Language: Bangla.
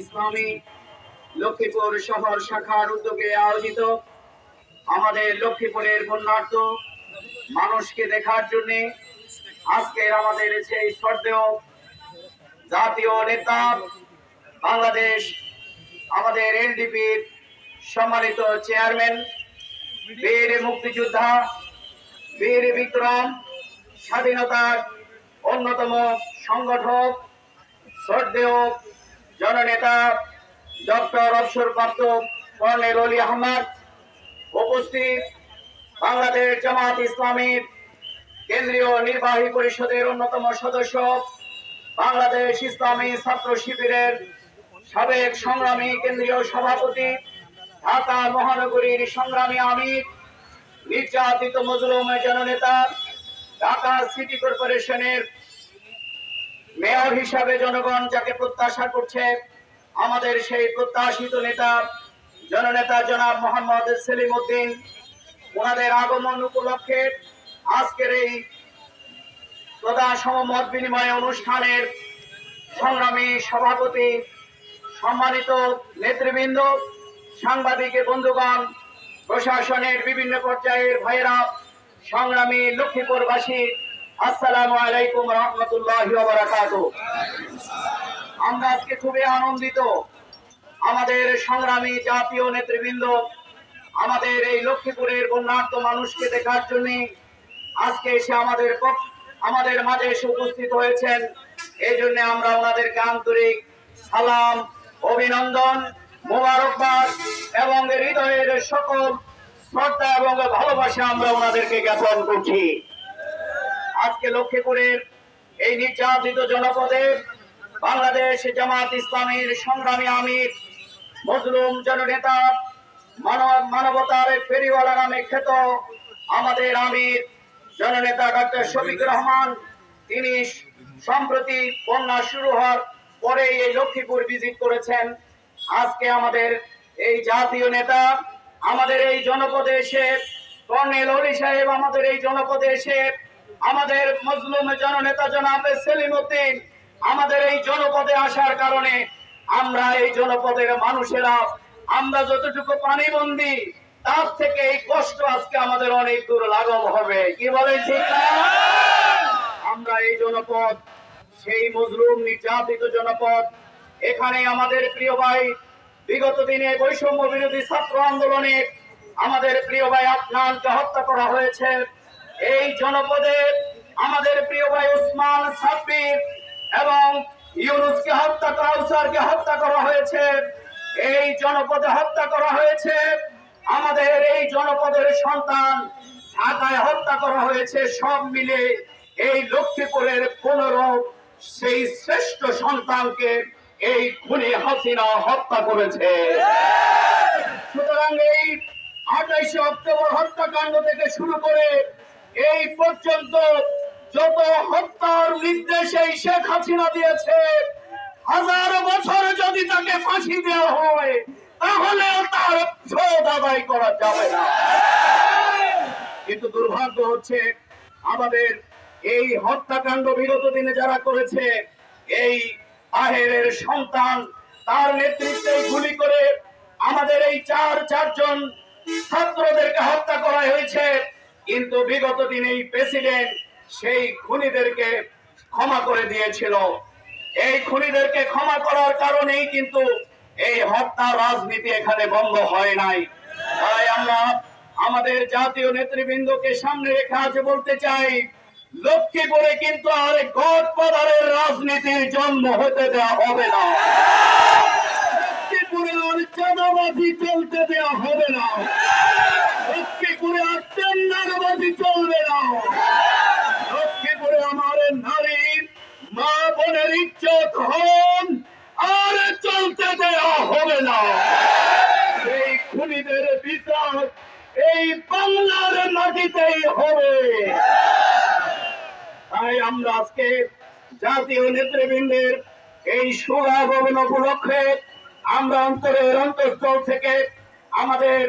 ইসলামী লক্ষ্মীপুর শহর শাখার উদ্যোগে আয়োজিত আমাদের লক্ষ্মীপুরের বন্যার্থ মানুষকে দেখার জন্য আজকের আমাদের সেই শ্রদ্ধেয় জাতীয় নেতা বাংলাদেশ, আমাদের এলডিপির সম্মানিত চেয়ারম্যান, বীর মুক্তিযোদ্ধা, বীর বিক্রম, স্বাধীনতার অন্যতম সংগঠক, শ্রদ্ধেয় জননেতা ডক্টর অবসরপ্রাপ্ত কর্নেল অলি আহমদ, উপস্থিত বাংলাদেশ জামাত ইসলামীর কেন্দ্রীয় নির্বাহী পরিষদের অন্যতম সদস্য, বাংলাদেশ ইসলামী ছাত্র শিবিরের সাবেক সংগ্রামী কেন্দ্রীয় সভাপতি, ঢাকা মহানগরীর সংগ্রামী আমির, নির্যাতিত মজলুম জননেতা, ঢাকা সিটি কর্পোরেশনের মেয়র হিসাবে জনগণ যাকে প্রত্যাশা করছে, আমাদের সেই প্রত্যাশিত নেতা, জননেতা জনাব মোহাম্মদ সেলিম উদ্দিন, ওনাদের আগমন উপলক্ষে আজকের এই প্রধান সমমত বিনিময় অনুষ্ঠানের সংগ্রামী সভাপতি, সম্মানিত নেতৃবৃন্দ, সাংবাদিক বন্ধুগণ, প্রশাসনের বিভিন্ন পর্যায়ের ভাইয়েরা, সংগ্রামী লক্ষ্মীপুরবাসী আসসালামু আলাইকুম রহমতুল্লাহ আমরা আজকে খুবই আনন্দিত। আমাদের সংগ্রামী জাতীয় নেতৃবৃন্দ, আমাদের এই লক্ষ্মীপুরের বন্যার্থ মানুষকে দেখার জন্য আজকে এসে আমাদের আমাদের মাঝে এসে উপস্থিত হয়েছেন। এই জন্য আমরা ওনাদেরকে আন্তরিক সালাম, অভিনন্দন, মোবারকবাদ এবং হৃদয়ের সকল শ্রদ্ধা এবং ভালোবাসা আমরা ওনাদেরকে জ্ঞাপন করছি। আজকে লক্ষ্মীপুরের এই নির্যাতিত জনপদে বাংলাদেশ জামাত ইসলামীর সংগ্রামী আমির, মজলুম জননেতা মানব মানবতার ফেরিওয়ালা নামে খ্যাত আমাদের আমির জননেতা ডক্টর শফিক রহমান, তিনি সম্প্রতি বন্যা শুরু হওয়ার পরে এই লক্ষ্মীপুর ভিজিট করেছেন। আজকে আমাদের এই জাতীয় নেতা, আমাদের এই জনপদে এসে কর্নেল অলি সাহেব, আমাদের এই জনপদে এসে আমাদের মজলুম জননেতা সেলিম উদ্দিন, আমাদের এই জনপদে আসার কারণে আমরা এই জনপদের মানুষেরা, আমরা যতটুকু পানিবন্দি, তার থেকে এই কষ্ট আজকে আমাদের অনেক দূর লাঘব হবে। কি বলে আমরা এই জনপদ, সেই মজলুম নির্যাতিত জনপদ, এখানে আমাদের প্রিয় ভাই, বিগত দিনে বৈষম্য বিরোধী ছাত্র আন্দোলনে আমাদের প্রিয় ভাই আফনানকে হত্যা করা হয়েছে। এই জনপদে আমাদের প্রিয় ভাই উসমান সাব্বির এবং ইউনুসকে হত্যা করা, উসারকে হত্যা করা হয়েছে। এই জনপদে হত্যা করা হয়েছে। আমাদের এই জনপদের সন্তান ঢাকায় হত্যা করা হয়েছে। সব মিলে এই লক্ষ্মীপুরের পনেরো সেই শ্রেষ্ঠ সন্তানকে এই খুনি হাসিনা হত্যা করেছে। সুতরাং এই আঠাইশে অক্টোবর হত্যাকাণ্ড থেকে শুরু করে এই পর্যন্ত যত হত্যার নির্দেশ শেখ হাসিনা দিয়েছে, হাজার বছর যদি তাকে ফাঁসি দেওয়া হয়, তাহলে তার শোধ আদায় করা যাবে না। কিন্তু দুর্ভাগ্য হচ্ছে, আমাদের এই হত্যাকাণ্ড বিগত দিনে যারা করেছে, এই আহেরের সন্তান, তার নেতৃত্বে গুলি করে আমাদের এই চার চারজন ছাত্রদেরকে হত্যা করা হয়েছে। কিন্তু বিগত দিনে এই প্রেসিডেন্ট সেই খুনিদেরকে ক্ষমা করে দিয়েছিল। এই খুনিদেরকে ক্ষমা করার কারণেই কিন্তু এই হত্যা রাজনীতি এখানে বন্ধ হয় নাই। তাই আমরা আমাদের জাতীয় নেতৃবৃন্দকে সামনে রেখে আজ বলতে চাই, লক্ষ্মীপুরে কিন্তু আর গডফাদারের রাজনীতির জন্ম হতে দেওয়া হবে না। লক্ষ্মীপুরে আর চাঁদাবাজি চলতে দেওয়া হবে না। লক্ষ্মীপুরে আর টেন্ডারবাজি চলবে না। লক্ষ্মীপুরে আমার নারীর মা বোনের ইজ্জত হন, আর চলতে দেওয়া হবে না। এই খুনিদের বিচার এই বাংলার মাটিতেই হবে। তাই আমরা আজকে জাতীয় নেতৃবৃন্দের এই সুরাগমন উপলক্ষে আমরা অন্তরের অন্তঃস্থল থেকে আমাদের